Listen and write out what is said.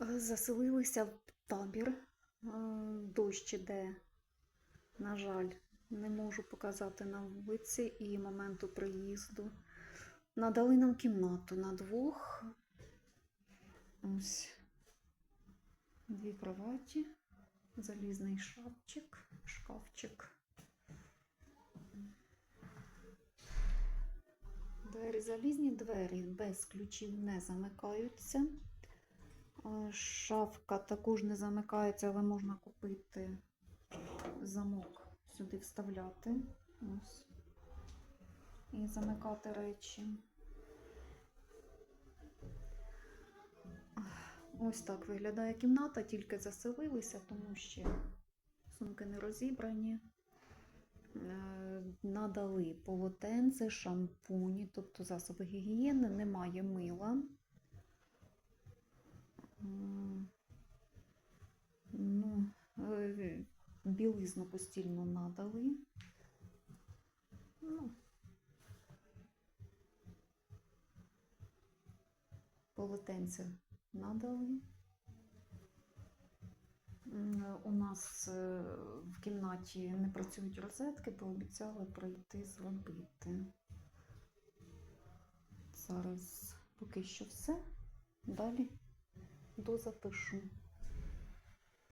Заселилися в табір. Е, Дощ іде, на жаль, не можу показати на вулиці і моменту приїзду. Надали нам кімнату на двох. Ось дві кроваті, залізний шапчик, шкафчик. Двері залізні, двері без ключів не замикаються. Е, Шафка також не замикається, але можна купити замок сюди вставляти. Ось. І замикати речі. Ось так виглядає кімната, тільки заселилися, тому що сумки не розібрані. Е, Надали полотенце, шампуні, тобто засоби гігієни, немає мила. Білизну постільну надали. Ну, полотенце надали. У нас е, в кімнаті не працюють розетки, бо обіцяли прийти зробити. Зараз поки що все. Далі дозапишу.